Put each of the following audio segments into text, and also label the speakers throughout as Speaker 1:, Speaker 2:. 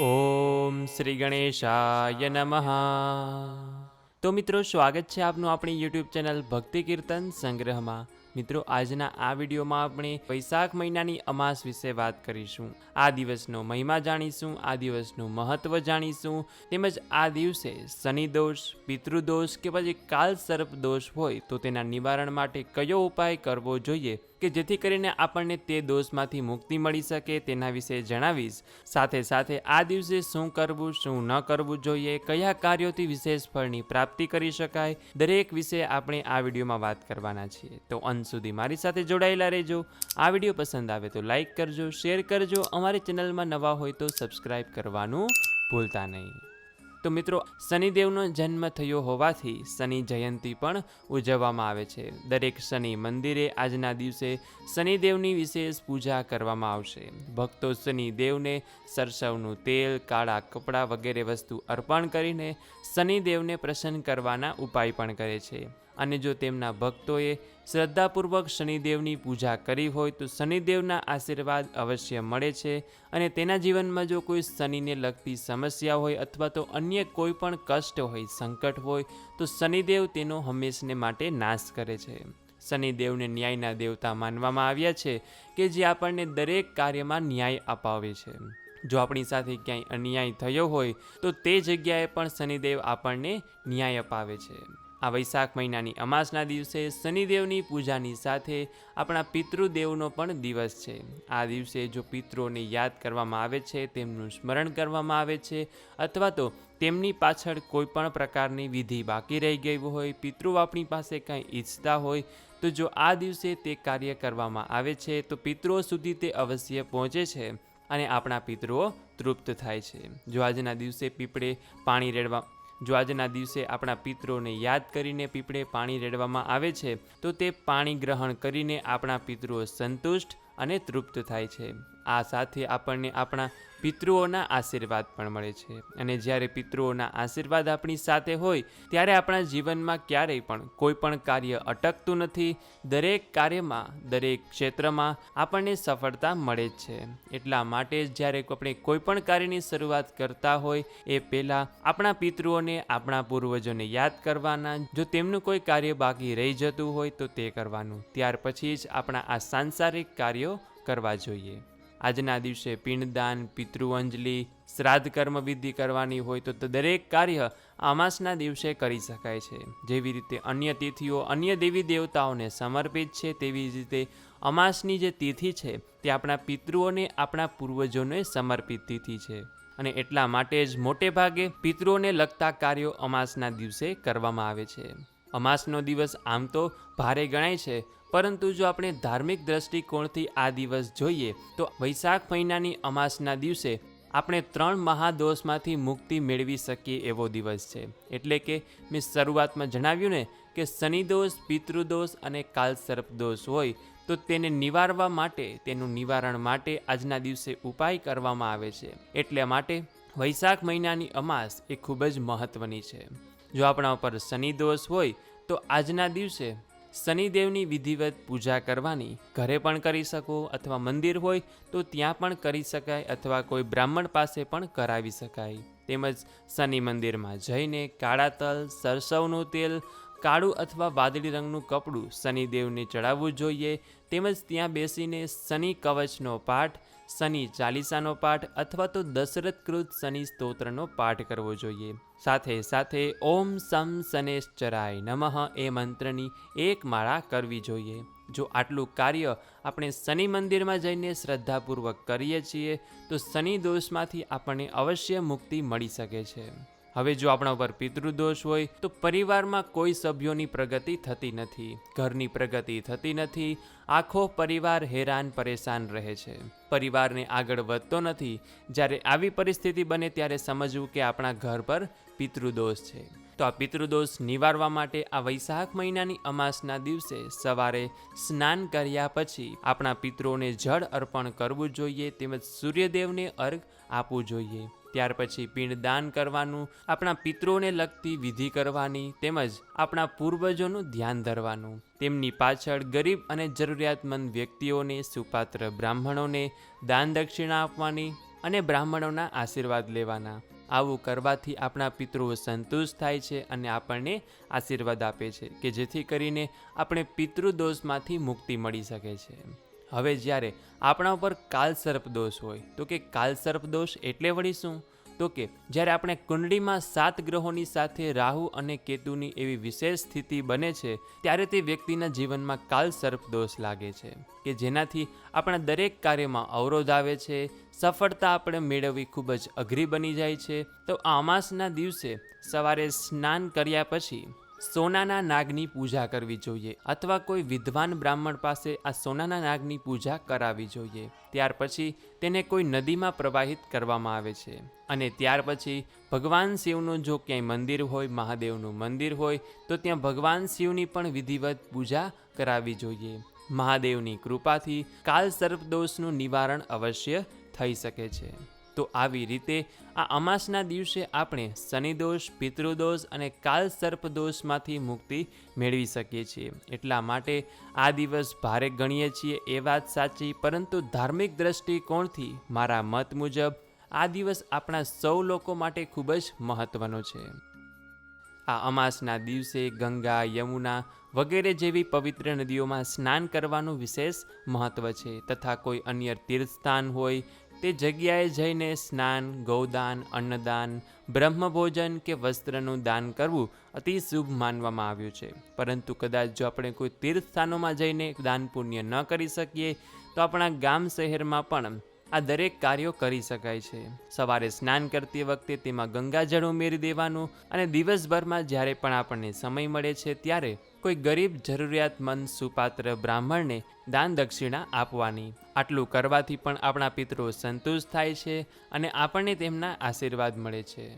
Speaker 1: ઓમ શ્રી ગણેશાય નમઃ. તો મિત્રો, સ્વાગત છે આપનું આપણી યુટ્યુબ ચેનલ ભક્તિ કીર્તન સંગ્રહમાં. મિત્રો, આજના આ વિડીયોમાં આપણે વૈશાખ મહિનાની અમાસ વિશે વાત કરીશું. આ દિવસનો મહિમા જાણીશું, આ દિવસનું મહત્વ જાણીશું, તેમજ આ દિવસે શનિ દોષ પિતૃદોષ કે પછી કાલ સર્પ દોષ હોય તો તેના નિવારણ માટે કયો ઉપાય કરવો જોઈએ કે જેથી કરીને આપણને તે દોષમાંથી મુક્તિ મળી શકે તેના વિશે જણાવીશ. સાથે સાથે આ દિવસે શું કરવું, શું ન કરવું જોઈએ, કયા કાર્યોથી વિશેષ ફળની પ્રાપ્તિ કરી શકાય, દરેક વિશે આપણે આ વિડીયોમાં વાત કરવાના છીએ. તો અંત સુધી મારી સાથે જોડાયેલા રહેજો. આ વીડિયો પસંદ આવે તો લાઈક કરજો, શેર કરજો. અમારી ચેનલમાં નવા હોય તો સબસ્ક્રાઈબ કરવાનું ભૂલતા નહીં. તો મિત્રો, શનિદેવનો જન્મ થયો હોવાથી શનિ જયંતી પણ ઉજવવામાં આવે છે. દરેક શનિ મંદિરે આજના દિવસે શનિદેવની વિશેષ પૂજા કરવામાં આવશે. ભક્તો શનિદેવને સરસવનું તેલ, કાળા કપડાં વગેરે વસ્તુ અર્પણ કરીને શનિદેવને પ્રસન્ન કરવાના ઉપાય પણ કરે છે. અને જો તેમના ભક્તોએ શ્રદ્ધાપૂર્વક શનિદેવની પૂજા કરી હોય તો શનિદેવના આશીર્વાદ અવશ્ય મળે છે. અને તેના જીવનમાં જો કોઈ શનિને લગતી સમસ્યા હોય અથવા તો અન્ય કોઈ પણ કષ્ટ હોય, સંકટ હોય, તો શનિદેવ તેનો હંમેશને માટે નાશ કરે છે. શનિદેવને ન્યાયના દેવતા માનવામાં આવ્યા છે કે જે આપણને દરેક કાર્યમાં ન્યાય અપાવે છે. જો આપણી સાથે ક્યાંય અન્યાય થયો હોય, તો તે જગ્યાએ પણ શનિદેવ આપણને ન્યાય અપાવે છે. આ વૈશાખ મહિનાની અમાસના દિવસે શનિદેવની પૂજાની સાથે આપણા પિતૃદેવનો પણ દિવસ છે. આ દિવસે જો પિતૃઓને યાદ કરવામાં આવે છે, તેમનું સ્મરણ કરવામાં આવે છે, અથવા તો તેમની પાછળ કોઈ પણ પ્રકારની વિધિ બાકી રહી ગઈ હોય, પિતૃ આપણી પાસે કંઈ ઈચ્છતા હોય, તો જો આ દિવસે તે કાર્ય કરવામાં આવે છે, તો પિતૃઓ સુધી તે અવશ્ય પહોંચે છે અને આપણા પિતૃઓ તૃપ્ત થાય છે. જો આજના દિવસે પીપળે પાણી રેડવા જો આજના દિવસે આપણા પિત્રોને યાદ કરીને પીપળે પાણી રેડવામાં આવે છે, તો તે પાણી ગ્રહણ કરીને આપણા પિતૃઓ સંતુષ્ટ અને તૃપ્ત થાય છે. આ સાથે આપણને આપણા પિતૃઓના આશીર્વાદ પણ મળે છે. અને જ્યારે પિતૃઓના આશીર્વાદ આપણી સાથે હોય, ત્યારે આપણા જીવનમાં ક્યારેય પણ કોઈ પણ કાર્ય અટકતું નથી. દરેક કાર્યમાં, દરેક ક્ષેત્રમાં આપણને સફળતા મળે જ છે. એટલા માટે જ જ્યારે આપણે કોઈ પણ કાર્યની શરૂઆત કરતા હોય, એ પહેલાં આપણા પિતૃઓને, આપણા પૂર્વજોને યાદ કરવાના. જો તેમનું કોઈ કાર્ય બાકી રહી જતું હોય, તો તે કરવાનું. ત્યાર પછી જ આપણા આ સાંસારિક કાર્યો કરવા જોઈએ. આજના દિવસે પિંડદાન, પિતૃઅંજલિ શ્રાદ્ધ કર્મ વિધિ કરવાની હોય તો દરેક કાર્ય અમાસના દિવસે કરી શકાય છે. જેવી રીતે અન્ય તિથિઓ અન્ય દેવી દેવતાઓને સમર્પિત છે, તેવી જ રીતે અમાસની જે તિથિ છે, તે આપણા પિતૃઓને, આપણા પૂર્વજોને સમર્પિત તિથિ છે. અને એટલા માટે જ મોટે ભાગે પિતૃઓને લગતા કાર્યો અમાસના દિવસે કરવામાં આવે છે. અમાસનો દિવસ આમ તો ભારે ગણાય છે, પરંતુ જો આપણે ધાર્મિક દ્રષ્ટિકોણથી આ દિવસ જોઈએ, તો વૈશાખ મહિનાની અમાસના દિવસે આપણે ત્રણ મહાદોષમાંથી મુક્તિ મેળવી શકીએ એવો દિવસ છે. એટલે કે મેં શરૂઆતમાં જણાવ્યું ને કે શનિદોષ પિતૃદોષ અને કાલસર્પ દોષ હોય, તો તેને નિવારવા માટે, તેનું નિવારણ માટે આજના દિવસે ઉપાય કરવામાં આવે છે. એટલે માટે વૈશાખ મહિનાની અમાસ એ ખૂબ જ મહત્ત્વની છે. જો આપણા ઉપર શનિ દોષ હોય, તો આજના દિવસે શનિદેવની વિધિવત પૂજા કરવાની ઘરે પણ કરી શકો અથવા મંદિર હોય, તો ત્યાં પણ કરી શકાય અથવા કોઈ બ્રાહ્મણ પાસે પણ કરાવી શકાય. તેમજ શનિ મંદિરમાં જઈને કાળા તલ, સરસવનું તેલ કાળું અથવા વાદળી રંગનું કપડું શનિદેવને ચડાવવું જોઈએ, તેમજ ત્યાં બેસીને શનિ કવચનો પાઠ, શનિ ચાલીસાનો પાઠ અથવા તો દશરથકૃત શનિ સ્તોત્રનો પાઠ કરવો જોઈએ. સાથે સાથે ઓમ સમ શનેશ્ચરાય નમઃ એ મંત્રની એક માળા કરવી જોઈએ. જો આટલું કાર્ય આપણે શનિ મંદિરમાં જઈને શ્રદ્ધાપૂર્વક કરીએ છીએ, તો શનિ દોષમાંથી આપણને અવશ્ય મુક્તિ મળી શકે છે. હવે જો આપણા ઉપર પિતૃદોષ હોય, તો પરિવારમાં કોઈ સભ્યોની પ્રગતિ થતી નથી, ઘરની પ્રગતિ થતી નથી, આખો પરિવાર હેરાન પરેશાન રહે છે. પરિવારને આગળ વધતો નથી, જ્યારે આવી પરિસ્થિતિ બને ત્યારે સમજવું કે આપણા ઘર પર પિતૃદોષ છે. તો આ પિતૃદોષ નિવારવા માટે આ વૈશાખ મહિનાની અમાસના દિવસે સવારે સ્નાન કર્યા પછી આપણા પિતૃઓને જળ અર્પણ કરવું જોઈએ, તેમજ સૂર્યદેવને અર્ઘ આપવું જોઈએ. ત્યાર પછી પિંડદાન કરવાનું, આપણા પિતૃઓને લગતી વિધિ કરવાની, તેમજ આપણા પૂર્વજોનું ધ્યાન ધરવાનું. તેમની પાછળ ગરીબ અને જરૂરિયાતમંદ વ્યક્તિઓને સુપાત્ર બ્રાહ્મણોને દાન દક્ષિણા આપવાની અને બ્રાહ્મણોના આશીર્વાદ લેવાના. આવું કરવાથી આપણા પિતૃઓ સંતુષ્ટ થાય છે અને આપણને આશીર્વાદ આપે છે, કે જેથી કરીને આપણે પિતૃદોષમાંથી મુક્તિ મળી શકે છે. હવે જ્યારે આપણા ઉપર કાલસર્પ દોષ હોય, તો કે કાલસર્પ દોષ એટલે વળી શું? તો કે જ્યારે આપણે કુંડળીમાં સાત ગ્રહોની સાથે રાહુ અને કેતુની એવી વિશેષ સ્થિતિ બને છે, ત્યારે તે વ્યક્તિના જીવનમાં કાલસર્પ દોષ લાગે છે. કે જેનાથી આપણા દરેક કાર્યમાં અવરોધ આવે છે, સફળતા આપણે મેળવવી ખૂબ જ અઘરી બની જાય છે. તો અમાસના દિવસે સવારે સ્નાન કર્યા પછી સોનાના નાગની પૂજા કરવી જોઈએ અથવા કોઈ વિદ્વાન બ્રાહ્મણ પાસે આ સોનાના નાગની પૂજા કરાવવી જોઈએ. ત્યાર પછી તેને કોઈ નદીમાં પ્રવાહિત કરવામાં આવે છે અને ત્યાર પછી ભગવાન શિવનું જો ક્યાંય મંદિર હોય, મહાદેવનું મંદિર હોય, તો ત્યાં ભગવાન શિવની પણ વિધિવત પૂજા કરાવી જોઈએ. મહાદેવની કૃપાથી કાલ સર્પદોષનું નિવારણ અવશ્ય થઈ શકે છે. તો આવી રીતે આ અમાસના દિવસે આપણે શનિદોષ, પિતૃદોષ અને કાલ સર્પદોષમાંથી મુક્તિ મેળવી શકીએ છીએ. એટલા માટે આ દિવસ ભારે ગણીએ છીએ એ વાત સાચી, પરંતુ ધાર્મિક દ્રષ્ટિકોણથી મારા મત મુજબ આ દિવસ આપણા સૌ લોકો માટે ખૂબ જ મહત્વનો છે. આ અમાસના દિવસે ગંગા, યમુના વગેરે જેવી પવિત્ર નદીઓમાં સ્નાન કરવાનું વિશેષ મહત્વ છે, તથા કોઈ અન્ય તીર્થસ્થાન હોય તે જગ્યાએ જઈને સ્નાન, ગૌદાન, અન્નદાન, બ્રહ્મભોજન કે વસ્ત્રનું દાન કરવું અતિ શુભ માનવામાં આવ્યું છે. પરંતુ કદાચ જો આપણે કોઈ તીર્થસ્થાનોમાં જઈને દાન પુણ્ય ન કરી શકીએ, તો આપણા ગામ શહેરમાં પણ આ દરેક કાર્યો કરી શકાય છે. સવારે સ્નાન કરતી વખતે તેમાં ગંગાજળ ઉમેરી દેવાનું અને દિવસભરમાં જ્યારે પણ આપણને સમય મળે છે ત્યારે કોઈ ગરીબ જરૂરિયાતમંદ સુપાત્ર બ્રાહ્મણને દાન દક્ષિણા આપવાની આટલું કરવાથી પણ આપણા પિતરો સંતુષ્ટ થાય છે અને આપણને તેમના આશીર્વાદ મળે છે.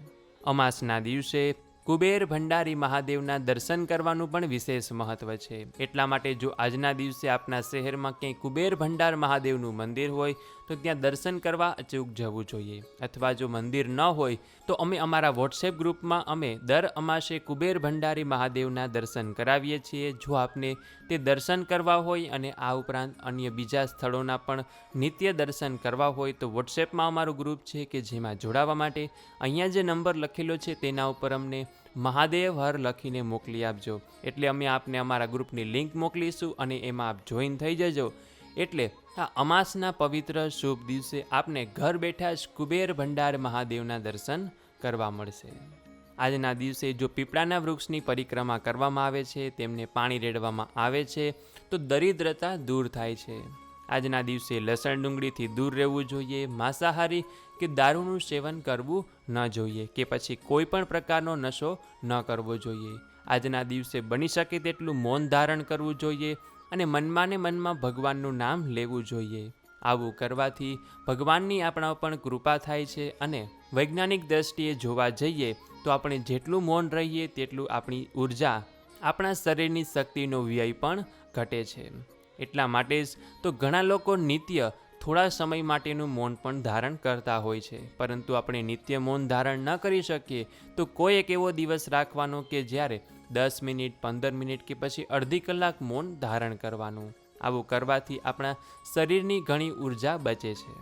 Speaker 1: અમાસના દિવસે કુબેર ભંડારી મહાદેવના દર્શન કરવાનું પણ વિશેષ મહત્વ છે. એટલા માટે જો આજના દિવસે આપના શહેરમાં ક્યાંય કુબેર ભંડાર મહાદેવનું મંદિર હોય તો ત્યાં દર્શન કરવા અચૂક જવું જોઈએ. અથવા જો મંદિર ન હોય, તો અમે અમારા વોટ્સએપ ગ્રુપમાં અમે દર અમાસે કુબેર ભંડારી મહાદેવના દર્શન કરાવીએ છીએ. જો આપને તે દર્શન કરવા હોય અને આ ઉપરાંત અન્ય બીજા સ્થળોના પણ નિત્ય દર્શન કરવા હોય, તો વોટ્સએપમાં અમારું ગ્રુપ છે કે જેમાં જોડાવા માટે અહીંયા જે નંબર લખેલો છે તેના ઉપર અમને મહાદેવ હર લખીને મોકલી આપજો. એટલે અમે આપને અમારા ગ્રુપની લિંક મોકલીશું અને એમાં આપ જોઈન થઈ જજો. એટલે આ અમાસના પવિત્ર શુભ દિવસે આપને ઘર બેઠા જ કુબેર ભંડાર મહાદેવના દર્શન કરવા મળશે. આજના દિવસે જો પીપળાના વૃક્ષની પરિક્રમા કરવામાં આવે છે, તેમને પાણી રેડવામાં આવે છે, તો દરિદ્રતા દૂર થાય છે. આજના દિવસે લસણ ડુંગળીથી દૂર રહેવું જોઈએ, માંસાહારી કે દારૂનું સેવન કરવું ન જોઈએ કે પછી કોઈ પણ પ્રકારનો નશો ન કરવો જોઈએ. આજના દિવસે બની શકે તેટલું મૌન ધારણ કરવું જોઈએ અને મનમાં ને મનમાં ભગવાનનું નામ લેવું જોઈએ. આવું કરવાથી ભગવાનની આપણા ઉપર કૃપા થાય છે અને વૈજ્ઞાનિક દ્રષ્ટિએ જોવા જઈએ તો આપણે જેટલું મૌન રહીએ તેટલું આપણી ઊર્જા આપણા શરીરની શક્તિનો વ્યય પણ ઘટે છે. એટલા માટે જ તો ઘણા લોકો નિત્ય થોડા સમય માટેનું મૌન પણ ધારણ કરતા હોય છે. પરંતુ આપણે નિત્ય મૌન ધારણ ન કરી શકીએ તો કોઈ એક એવો દિવસ રાખવાનો કે જ્યારે દસ મિનિટ, પંદર મિનિટ કે પછી અડધી કલાક મૌન ધારણ કરવાનું. આવું કરવાથી આપણા શરીરની ઘણી ઊર્જા બચે છે.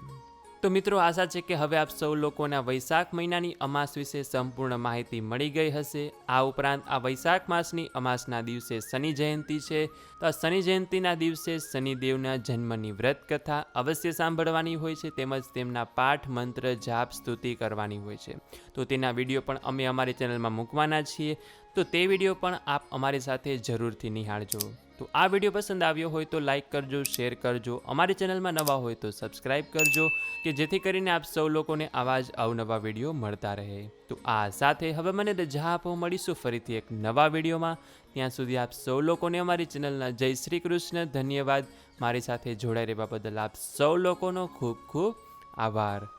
Speaker 1: તો મિત્રો, આશા છે કે હવે આપ સૌ લોકોના વૈશાખ મહિનાની અમાસ વિશે સંપૂર્ણ માહિતી મળી ગઈ હશે. આ ઉપરાંત આ વૈશાખ માસની અમાસના દિવસે શનિ જયંતિ છે. તો આ શનિ જયંતિના દિવસે શનિદેવના જન્મની વ્રત કથા અવશ્ય સાંભળવાની હોય છે, તેમજ તેમના પાઠ, મંત્ર, જાપ, સ્તુતિ કરવાની હોય છે. તો તેના વીડિયો પણ અમે અમારી ચેનલમાં મૂકવાના છીએ. તો તે વીડિયો પણ આપ અમારી સાથે જરૂરથી નિહાળજો. તો આ વીડિયો પસંદ આવ્યો હોય તો લાઇક કરજો, શેર કરજો. અમારી ચેનલમાં નવા હોય તો સબસ્ક્રાઈબ કરજો, કે જેથી કરીને આપ સૌ લોકોને આવા જ અવનવા વીડિયો મળતા રહે. તો આ સાથે હવે મને રજા આપો મળીશું ફરીથી એક નવા વિડીયોમાં. ત્યાં સુધી આપ સૌ લોકોને અમારી ચેનલના જય શ્રી કૃષ્ણ, ધન્યવાદ. મારી સાથે જોડાઈ રહેવા બદલ આપ સૌ લોકોનો ખૂબ ખૂબ આભાર.